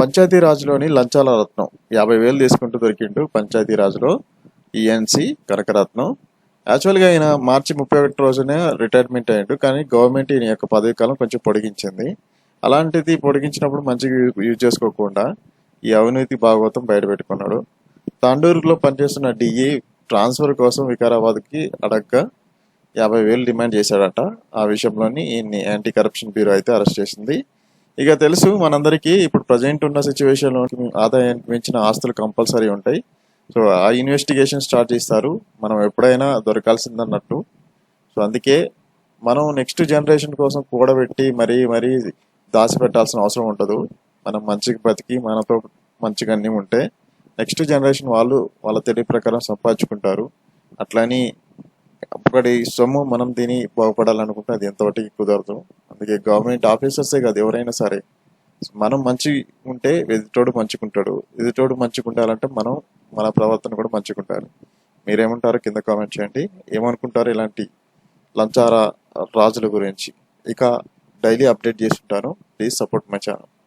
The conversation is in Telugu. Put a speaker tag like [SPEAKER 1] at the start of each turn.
[SPEAKER 1] పంచాయతీరాజ్లోని లంచాల రత్నం. యాభై వేలు తీసుకుంటూ దొరికిండు పంచాయతీరాజ్లో ఈఎన్సి కనకరత్నం. యాక్చువల్గా ఆయన మార్చి ముప్పై ఒకటి రోజునే రిటైర్మెంట్ అయ్యాడు కానీ గవర్నమెంట్ ఈయన యొక్క పదవి కాలం కొంచెం పొడిగించింది. అలాంటిది పొడిగించినప్పుడు మంచిగా యూ- యూజ్ చేసుకోకుండా ఈ అవినీతి భాగవతం బయటపెట్టుకున్నాడు. తాండూరులో పనిచేస్తున్న డిఈ ట్రాన్స్ఫర్ కోసం వికారాబాద్కి అడగ్గా యాభై వేలు డిమాండ్ చేశాడట. ఆ విషయంలోని ఈయన్ని యాంటీ కరప్షన్ బ్యూరో అయితే అరెస్ట్ చేసింది. ఇక తెలుసు మనందరికీ ఇప్పుడు ప్రజెంట్ ఉన్న సిచ్యువేషన్లో ఆదాయానికి మించిన ఆస్తులు కంపల్సరీ ఉంటాయి. సో ఆ ఇన్వెస్టిగేషన్ స్టార్ట్ చేస్తారు. మనం ఎప్పుడైనా దొరకాల్సిందన్నట్టు. సో అందుకే మనం నెక్స్ట్ జనరేషన్ కోసం కూడబెట్టి మరీ మరీ దాచిపెట్టాల్సిన అవసరం ఉండదు. మనం మంచిగా బతికి మనతో మంచిగా అన్నీ ఉంటే నెక్స్ట్ జనరేషన్ వాళ్ళు వాళ్ళ తెలివి ప్రకారం సంపాదించుకుంటారు. అట్లని ఒకటి సొమ్ము మనం తిని బాగుపడాలనుకుంటే అది ఎంతవరకు కుదరదు. అందుకే గవర్నమెంట్ ఆఫీసర్సే కాదు ఎవరైనా సరే. మనం మంచి ఉంటే ఎదుటోడు మంచుకుంటాడు. ఎదుటోడు మంచుకుంటారంటే మనం మన ప్రవర్తన కూడా మంచుకుంటారు. మీరేమంటారు కింద కామెంట్ చేయండి. ఏమనుకుంటారు ఇలాంటి లంచార రాజుల గురించి. ఇక డైలీ అప్డేట్ చేస్తుంటాను. Please support my channel.